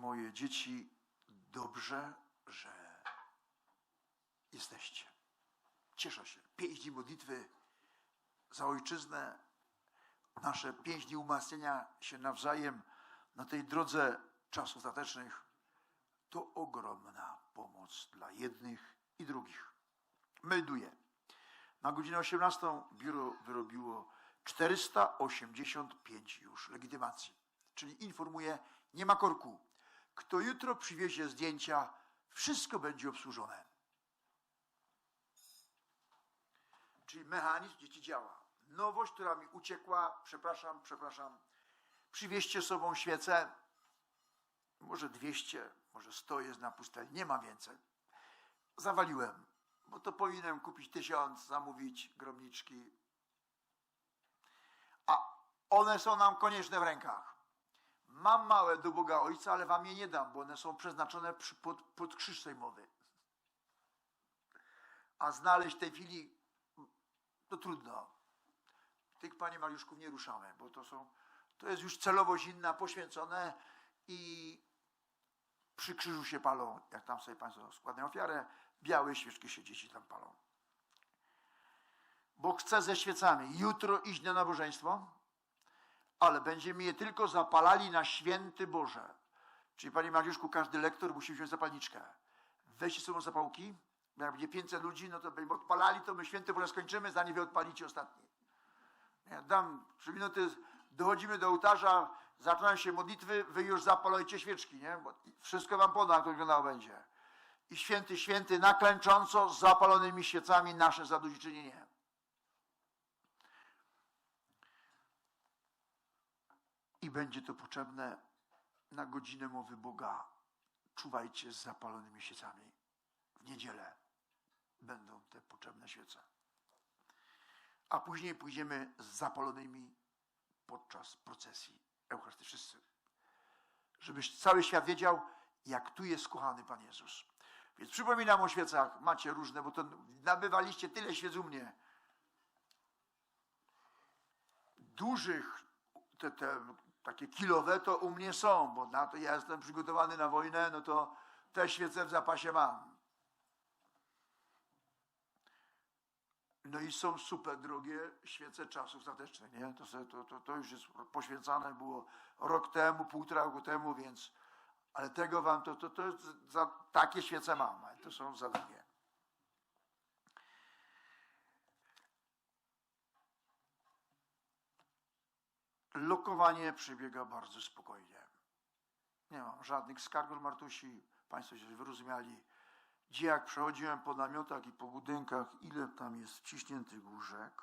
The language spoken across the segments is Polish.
moje dzieci, dobrze, że jesteście. Cieszę się. Pięć dni modlitwy za ojczyznę, nasze pięć dni umacniania się nawzajem na tej drodze czasów ostatecznych to ogromna pomoc dla jednych i drugich. Melduję. Na godzinę 18 biuro wyrobiło 485 już legitymacji. Czyli informuje, nie ma korku. Kto jutro przywiezie zdjęcia, wszystko będzie obsłużone. Czyli mechanizm dzieci działa. Nowość, która mi uciekła, przepraszam, przepraszam, przywieźcie sobą świecę, może 200, może 100 jest na pustelni, nie ma więcej. Zawaliłem, bo to powinienem kupić tysiąc, zamówić gromniczki. A one są nam konieczne w rękach. Mam małe do Boga Ojca, ale wam je nie dam, bo one są przeznaczone pod, pod krzyż sejmowy. A znaleźć tej chwili to trudno. Tych, panie Mariuszków, nie ruszamy, bo to są, to jest już celowość inna, poświęcone i przy krzyżu się palą, jak tam sobie Państwo składają ofiarę, białe świeczki się dzieci tam palą. Bo chcę ze świecami jutro iść na nabożeństwo, ale będziemy je tylko zapalali na święty Boże. Czyli, Panie Mariuszku, każdy lektor musi wziąć zapalniczkę. Weźcie sobą zapałki, bo jak będzie 500 ludzi, no to będziemy odpalali, to my święty Boże skończymy, zanim wy odpalicie ostatni. Ja dam trzy minuty, dochodzimy do ołtarza, zaczynają się modlitwy, wy już zapalajcie świeczki, nie? Bo wszystko wam podam, jak to wyglądało będzie. I święty, święty, naklęcząco z zapalonymi świecami nasze zadośćuczynienie. I będzie to potrzebne na godzinę mowy Boga. Czuwajcie z zapalonymi świecami. W niedzielę będą te potrzebne świece. A później pójdziemy z zapalonymi podczas procesji Eucharystii. Wszyscy. Żeby cały świat wiedział, jak tu jest kochany Pan Jezus. Więc przypominam o świecach. Macie różne, bo to nabywaliście tyle świec u mnie. Dużych, te, te takie kilowe to u mnie są, bo na to ja jestem przygotowany na wojnę, no to te świece w zapasie mam. No i są super drogie świece czasów statecznych, nie? To, to, to, to już jest poświęcane było rok temu, półtora roku temu, więc ale tego wam to, to, to za takie świece mam, to są za drogie. Lokowanie przebiega bardzo spokojnie. Nie mam żadnych skarg od Martusi. Państwo się wyrozumiali. Gdzie jak przechodziłem po namiotach i po budynkach, ile tam jest wciśniętych łóżek,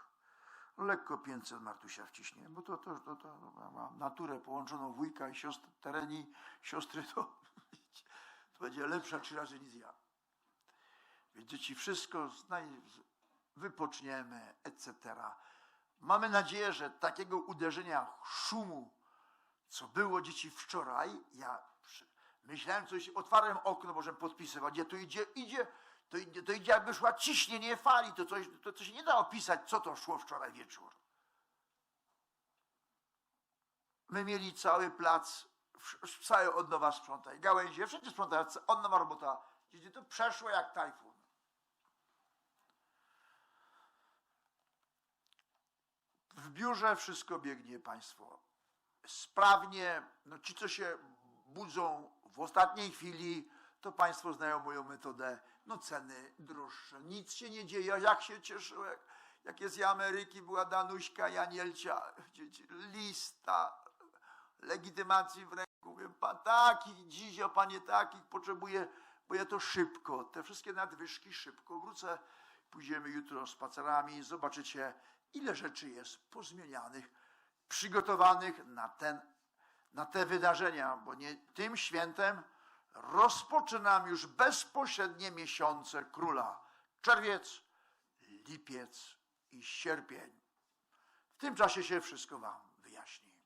lekko 500 Martusia wciśnie, bo to, to, to, to mam naturę połączoną wujka i siostry, tereni, siostry, to, to będzie lepsza trzy razy niż ja. Więc dzieci wszystko wypoczniemy, etc. Mamy nadzieję, że takiego uderzenia szumu, co było dzieci wczoraj, ja myślałem coś, otwarłem okno, możemy podpisywać, gdzie tu idzie, idzie, to idzie, to idzie jakby szła ciśnienie fali, to coś, to, się nie da opisać, co to szło wczoraj wieczór. My mieli cały plac, cały od nowa sprzątaj, gałęzie, wszędzie sprzątaj, od nowa robota, to przeszło jak tajfun. W biurze wszystko biegnie państwo sprawnie. No ci, co się budzą w ostatniej chwili, to państwo znają moją metodę. No ceny droższe, nic się nie dzieje. Jak się cieszyłem, jak jest z Ameryki, była Danuśka Janielcia, lista legitymacji w ręku. Mówię, pan takich, dziś o panie takich potrzebuję, bo ja to szybko, te wszystkie nadwyżki szybko wrócę. Pójdziemy jutro spacerami, zobaczycie, ile rzeczy jest pozmienianych, przygotowanych na, ten, na te wydarzenia, bo nie, tym świętem rozpoczynam już bezpośrednie miesiące króla. Czerwiec, lipiec i sierpień. W tym czasie się wszystko wam wyjaśni.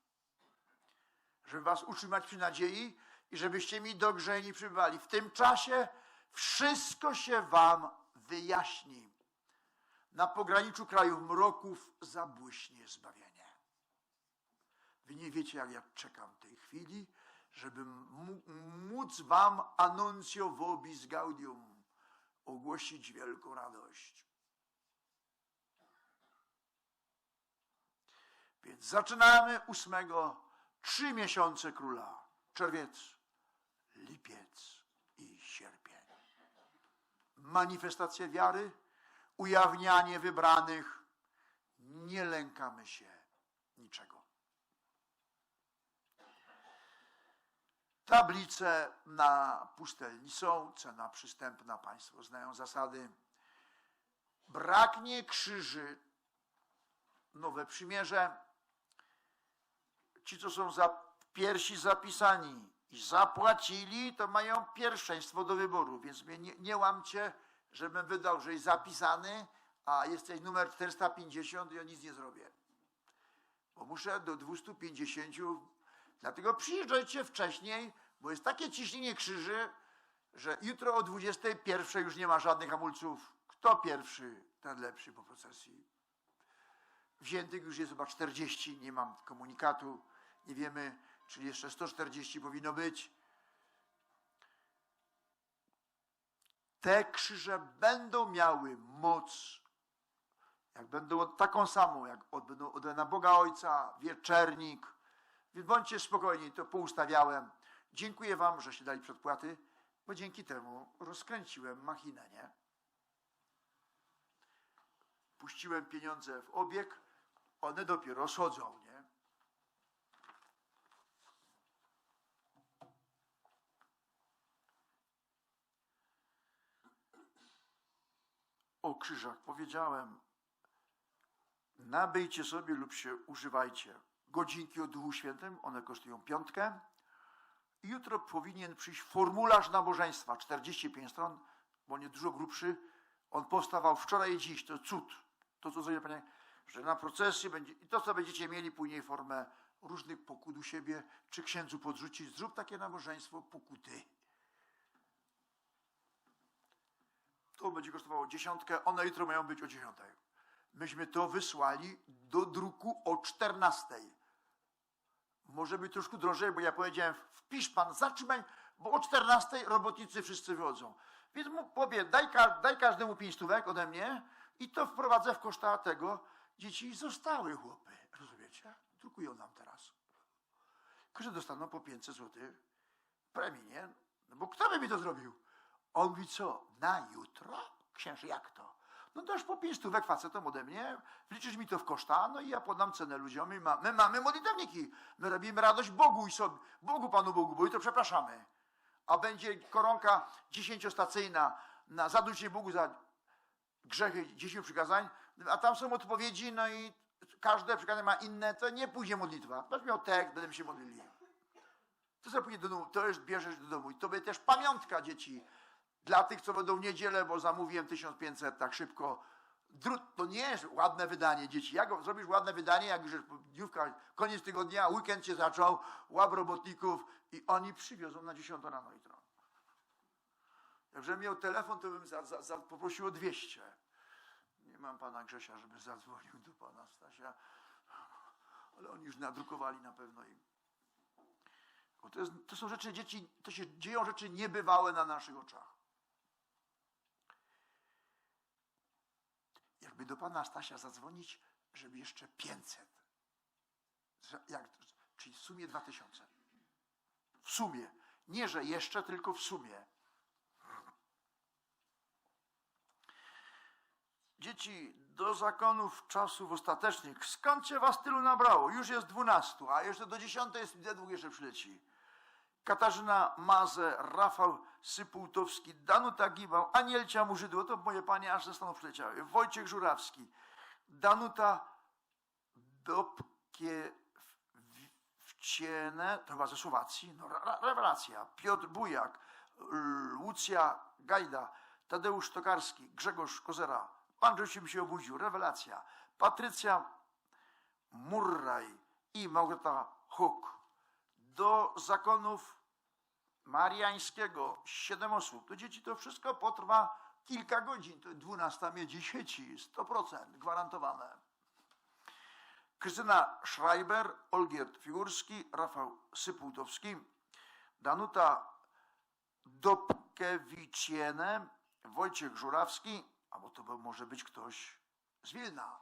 Żeby was utrzymać przy nadziei i żebyście mi dogrzeni przybywali. W tym czasie wszystko się wam wyjaśni na pograniczu krajów mroków zabłyśnie zbawienie. Wy nie wiecie, jak ja czekam tej chwili, żeby móc wam annuntio vobis gaudium ogłosić wielką radość. Więc zaczynamy ósmego, trzy miesiące króla. Czerwiec, lipiec i sierpień. Manifestacja wiary, ujawnianie wybranych. Nie lękamy się niczego. Tablice na pustelni są, cena przystępna, Państwo znają zasady. Braknie krzyży, nowe przymierze. Ci, co są za pierwsi zapisani i zapłacili, to mają pierwszeństwo do wyboru, więc mnie nie, nie łamcie, żebym wydał, że jest zapisany, a jesteś numer 450 i ja nic nie zrobię. Bo muszę do 250, dlatego przyjeżdżajcie wcześniej, bo jest takie ciśnienie krzyży, że jutro o 21 już nie ma żadnych hamulców. Kto pierwszy, ten lepszy po procesji. Wziętych już jest chyba 40, nie mam komunikatu, nie wiemy, czy jeszcze 140 powinno być. Te krzyże będą miały moc, jak będą taką samą, jak będą od na Boga Ojca, wieczernik. Więc bądźcie spokojni, to poustawiałem. Dziękuję Wam, że się dali przedpłaty, bo dzięki temu rozkręciłem machinę, nie? Puściłem pieniądze w obieg, one dopiero schodzą, nie? O krzyżach powiedziałem. Nabyjcie sobie lub się używajcie. Godzinki o Duchu Świętym, one kosztują piątkę. Jutro powinien przyjść formularz nabożeństwa, 45 stron, bo nie dużo grubszy. On powstawał wczoraj i dziś, to cud. To, co panie, że na procesji będzie, i to, co będziecie mieli później formę różnych pokut u siebie, czy księdzu podrzucić, zrób takie nabożeństwo pokuty. To będzie kosztowało dziesiątkę, one jutro mają być o dziesiątej. Myśmy to wysłali do druku o czternastej. Może być troszkę drożej, bo ja powiedziałem, wpisz pan, zatrzymaj, bo o 14 robotnicy wszyscy wychodzą. Więc mu powie, daj, daj każdemu pięć stówek ode mnie i to wprowadzę w koszta tego. Dzieci zostały chłopy, rozumiecie? Drukują nam teraz. Każdy dostaną po 500 zł premii, nie? No bo kto by mi to zrobił? On mówi, co, na jutro? Księży, jak to? No już po pięć stówek facetom ode mnie, wliczysz mi to w koszta, no i ja podam cenę ludziom i ma, my mamy modlitewniki. My robimy radość Bogu i sobie, Bogu, Panu Bogu, bo i to przepraszamy. A będzie koronka dziesięciostacyjna na zaduszenie Bogu za grzechy dziesięciu przykazań, a tam są odpowiedzi, no i każde przykazanie ma inne, to nie pójdzie modlitwa. Będziesz miał tekst, będziemy się modlili. To sobie pójdzie do domu, to już bierzesz do domu. I to będzie też pamiątka dzieci. Dla tych, co będą w niedzielę, bo zamówiłem 1500 tak szybko. Drut, to nie jest ładne wydanie dzieci. Jak zrobisz ładne wydanie, jak już dniówka, koniec tygodnia, weekend się zaczął, łap robotników i oni przywiozą na 10 rano jutro. Jakbym miał telefon, to bym za, za, za, poprosił o 200. Nie mam pana Grzesia, żeby zadzwonił do pana Stasia, ale oni już nadrukowali na pewno i bo to, jest, to są rzeczy, dzieci, to się dzieją rzeczy niebywałe na naszych oczach. Jakby do pana Stasia zadzwonić, żeby jeszcze 500. Że- Jak, czyli w sumie 2000. W sumie. Nie, że jeszcze, tylko w sumie. Dzieci, do zakonów czasów ostatecznych. Skąd się was tylu nabrało? Już jest dwunastu, a jeszcze do dziesiątej jest dwóch jeszcze przyleci. Katarzyna Mazę, Rafał Sypułtowski, Danuta Gibał, Anielcia Murzydło, to moje panie aż ze Stanów przyleciały, Wojciech Żurawski, Danuta Dobkiewciene, to chyba ze Słowacji, no, rewelacja, Piotr Bujak, Lucja Gajda, Tadeusz Tokarski, Grzegorz Kozera, Pan Rzeczym się obudził, rewelacja, Patrycja Murraj i Małgorzata Huk do zakonów mariańskiego, siedem osób. To dzieci to wszystko potrwa kilka godzin. To 12 miedzi sieci, 100% gwarantowane. Krystyna Schreiber, Olgierd Figurski, Rafał Sypułtowski, Danuta Dobkewicziene, Wojciech Żurawski, albo to może być ktoś z Wilna.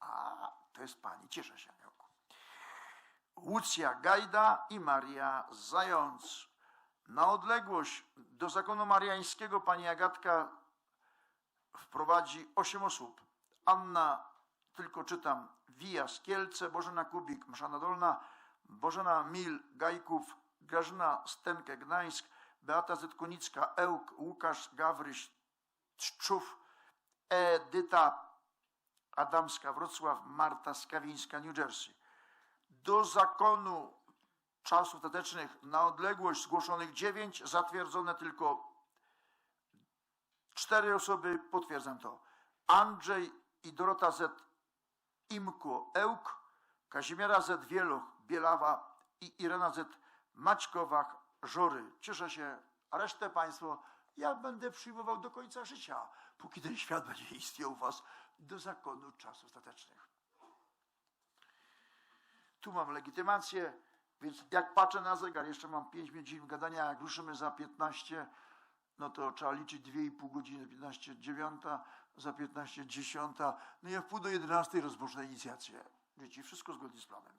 A, to jest pani, cieszę się. Łucja Gajda i Maria Zając. Na odległość do zakonu mariańskiego pani Agatka wprowadzi osiem osób. Anna, tylko czytam, Wija z Kielce, Bożena Kubik, Mszana Dolna, Bożena Mil, Gajków, Grażyna Stenkę, Gdańsk, Beata Zetkonicka, Ełk, Łukasz Gawryś, Trzczów, Edyta Adamska, Wrocław, Marta Skawińska, New Jersey. Do zakonu czasów ostatecznych na odległość zgłoszonych dziewięć, zatwierdzone tylko cztery osoby, potwierdzam to. Andrzej i Dorota Z. Imko Ełk, Kazimiera Z. Wieloch Bielawa i Irena Z. Maćkowach Żory. Cieszę się, a resztę Państwo ja będę przyjmował do końca życia, póki ten świat będzie istniał u Was do zakonu czasów ostatecznych. Tu mam legitymację, więc jak patrzę na zegar, jeszcze mam 5 minut gadania, jak ruszymy za 15, no to trzeba liczyć 2,5 godziny, 15, 9, za 15, 10, no i ja wpół do 11 rozpocznę inicjację. Dzieci, wszystko zgodnie z planem.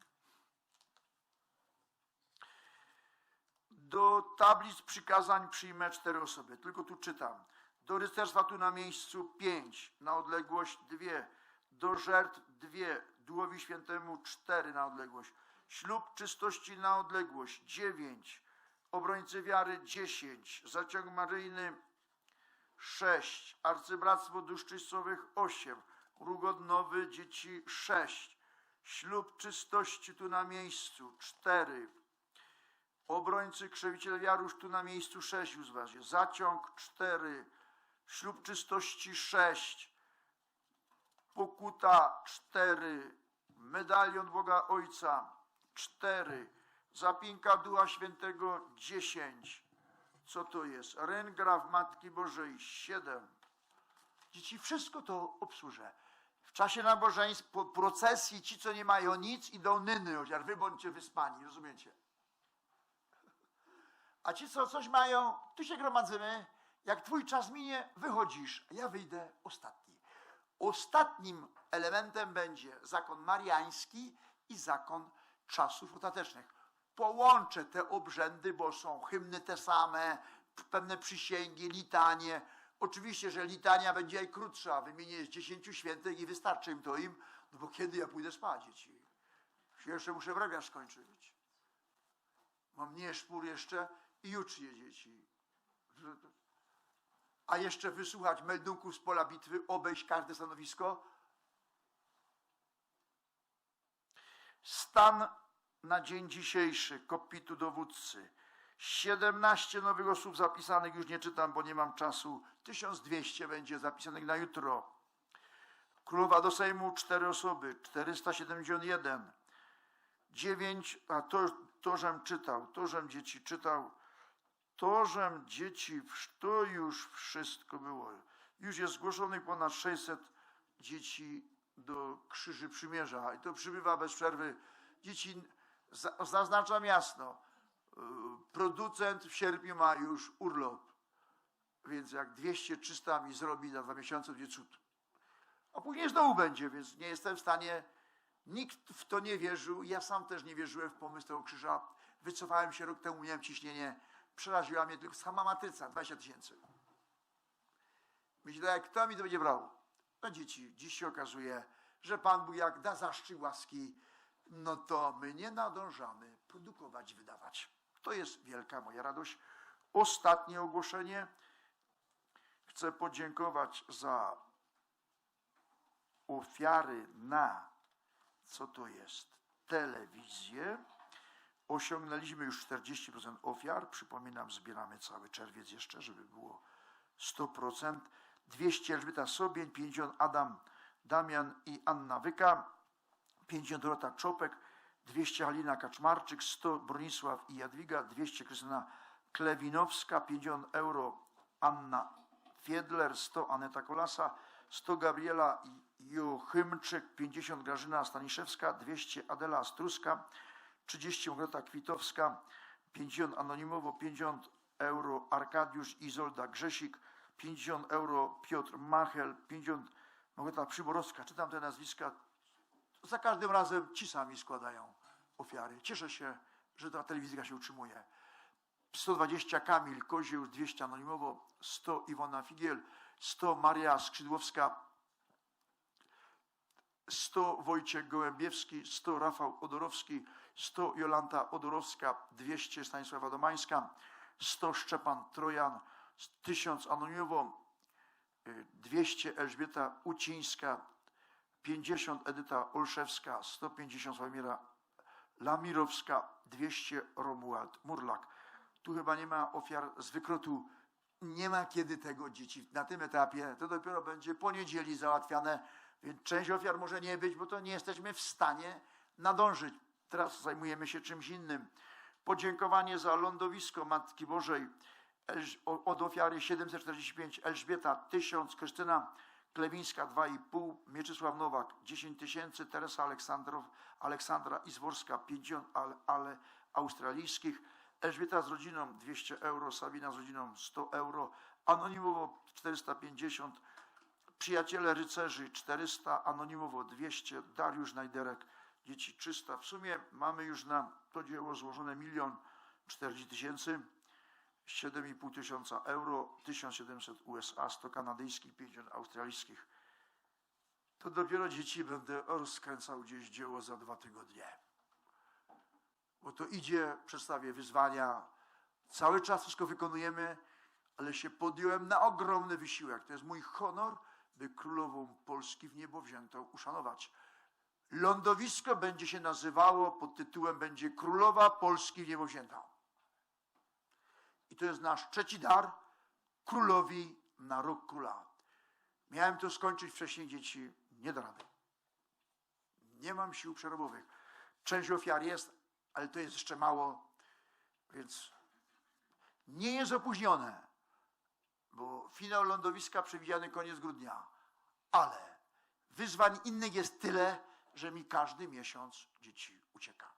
Do tablic przykazań przyjmę cztery osoby, tylko tu czytam. Do rycerstwa tu na miejscu pięć, na odległość dwie, do żert dwie, Dułowi Świętemu cztery na odległość. Ślub czystości na odległość dziewięć. Obrońcy wiary dziesięć. Zaciąg maryjny sześć. Arcybractwo dusz czystowych osiem. Rugodnowy dzieci sześć. Ślub czystości tu na miejscu cztery. Obrońcy krzewiciel wiarusz tu na miejscu sześć uzważy. Zaciąg cztery. Ślub czystości sześć. Pokuta cztery. Medalion Boga Ojca cztery. Zapinka Ducha Świętego dziesięć. Co to jest? Rengraf Matki Bożej siedem. Dzieci, wszystko to obsłużę. W czasie nabożeństw, po procesji, ci, co nie mają nic, idą nyny, chociaż wy bądźcie wyspani, rozumiecie? A ci, co coś mają, tu się gromadzimy. Jak twój czas minie, wychodzisz, a ja wyjdę ostatni. Ostatnim elementem będzie zakon mariański i zakon czasów ostatecznych. Połączę te obrzędy, bo są hymny te same, pewne przysięgi, litanie. Oczywiście, że litania będzie i krótsza. Wymienię z dziesięciu świętych i wystarczy im to im, no bo kiedy ja pójdę spać, dzieci? Jeszcze muszę wrabiarz skończyć. Mam nie szpór jeszcze i jutrze dzieci. A jeszcze wysłuchać meldunków z pola bitwy, obejść każde stanowisko. Stan na dzień dzisiejszy kopitu dowódcy. 17 nowych osób zapisanych, już nie czytam, bo nie mam czasu. 1200 będzie zapisanych na jutro. Królowa do Sejmu 4 osoby, 471. 9, a to, to żem czytał, to żem dzieci czytał, to żem dzieci, to już wszystko było. Już jest zgłoszonych ponad 600 dzieci do Krzyży Przymierza i to przybywa bez przerwy. Dzieci, za- zaznaczam jasno, y, producent w sierpniu ma już urlop, więc jak 200-300 mi zrobi na dwa miesiące, będzie cud. A później znowu będzie, więc nie jestem w stanie, nikt w to nie wierzył, ja sam też nie wierzyłem w pomysł tego krzyża. Wycofałem się rok temu, miałem ciśnienie, przeraziła mnie tylko sama matryca, 20 tysięcy. Myślę, kto mi to będzie brał? No dzieci, dziś się okazuje, że Pan Bóg jak da zaszczyt łaski, no to my nie nadążamy produkować, wydawać. To jest wielka moja radość. Ostatnie ogłoszenie. Chcę podziękować za ofiary na, co to jest, telewizję. Osiągnęliśmy już 40% ofiar. Przypominam, zbieramy cały czerwiec jeszcze, żeby było 100%. 200 Elżbieta Sobień, 50 Adam, Damian i Anna Wyka, 50 Dorota Czopek, 200 Halina Kaczmarczyk, 100 Bronisław i Jadwiga, 200 Krystyna Klewinowska, 50 euro Anna Fiedler, 100 Aneta Kolasa, 100 Gabriela Jochymczyk, 50 Grażyna Staniszewska, 200 Adela Struska, 30 Małgorzata Kwitowska, 50 anonimowo, 50 euro Arkadiusz Izolda Grzesik, 50 euro Piotr Machel, 50 Małgorzata Przyborowska, czytam te nazwiska, za każdym razem ci sami składają ofiary. Cieszę się, że ta telewizja się utrzymuje. 120 Kamil Kozieł, 200 anonimowo, 100 Iwona Figiel, 100 Maria Skrzydłowska, 100 Wojciech Gołębiewski, 100 Rafał Odorowski, 100 Jolanta Odorowska, 200 Stanisława Domańska, 100 Szczepan Trojan, 1000 anonimowo, y, 200 Elżbieta Ucińska, 50 Edyta Olszewska, 150 Sławomira Lamirowska, 200 Romuald Murlak. Tu chyba nie ma ofiar z wykrotu. Nie ma kiedy tego dzieci na tym etapie. To dopiero będzie po niedzieli załatwiane, więc część ofiar może nie być, bo to nie jesteśmy w stanie nadążyć. Teraz zajmujemy się czymś innym. Podziękowanie za lądowisko Matki Bożej od ofiary 745 Elżbieta 1000, Krystyna Klewińska 2,5, Mieczysław Nowak 10 tysięcy, Teresa Aleksandrow, Aleksandra Izworska 50, ale, ale australijskich, Elżbieta z rodziną 200 euro, Sabina z rodziną 100 euro, anonimowo 450, Przyjaciele Rycerzy 400, anonimowo 200, Dariusz Najderek, dzieci 300. W sumie mamy już na to dzieło złożone milion 40 tysięcy, 7,5 tysiąca euro, 1700 USA, 100 kanadyjskich, 50 australijskich. To dopiero dzieci będę rozkręcał gdzieś dzieło za dwa tygodnie. Bo to idzie, przedstawię wyzwania. Cały czas wszystko wykonujemy, ale się podjąłem na ogromny wysiłek. To jest mój honor, by królową Polski w niebo wziętą uszanować. Lądowisko będzie się nazywało pod tytułem będzie Królowa Polski w niebo wzięta. I to jest nasz trzeci dar królowi na rok króla. Miałem to skończyć wcześniej, dzieci, nie da rady. Nie mam sił przerobowych. Część ofiar jest, ale to jest jeszcze mało, więc nie jest opóźnione, finał lądowiska przewidziany koniec grudnia. Ale wyzwań innych jest tyle, że mi każdy miesiąc dzieci ucieka.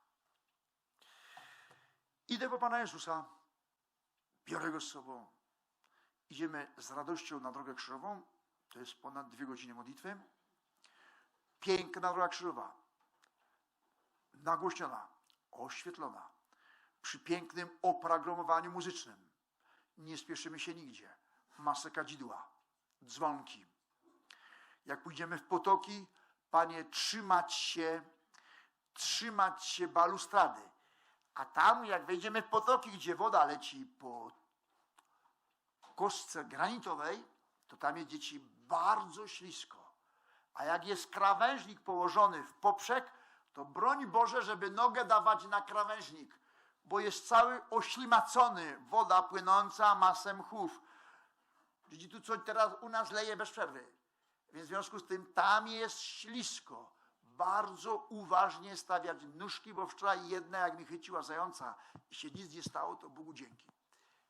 Idę po Pana Jezusa, biorę Go z sobą. Idziemy z radością na drogę krzyżową, to jest ponad dwie godziny modlitwy. Piękna droga krzyżowa, nagłośniona, oświetlona, przy pięknym oprogramowaniu muzycznym. Nie spieszymy się nigdzie. Masę kadzidła, dzwonki. Jak pójdziemy w potoki, panie, trzymać się, trzymać się balustrady. A tam, jak wejdziemy w potoki, gdzie woda leci po kostce granitowej, to tam jest dzieci bardzo ślisko. A jak jest krawężnik położony w poprzek, to broń Boże, żeby nogę dawać na krawężnik, bo jest cały oślimacony, woda płynąca masę mchów. Dzieci tu coś teraz u nas leje bez przerwy. Więc w związku z tym tam jest ślisko. Bardzo uważnie stawiać nóżki, bo wczoraj jedna, jak mi chyciła zająca i się nic nie stało, to Bogu dzięki.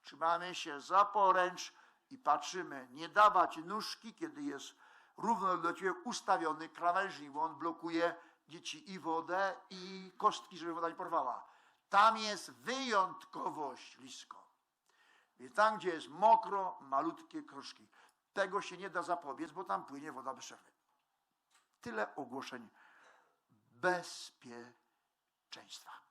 Trzymamy się za poręcz i patrzymy. Nie dawać nóżki, kiedy jest równo do ciebie ustawiony krawężnik, bo on blokuje dzieci i wodę, i kostki, żeby woda nie porwała. Tam jest wyjątkowo ślisko. Więc tam, gdzie jest mokro, malutkie kroczki. Tego się nie da zapobiec, bo tam płynie woda bez. Tyle ogłoszeń bezpieczeństwa.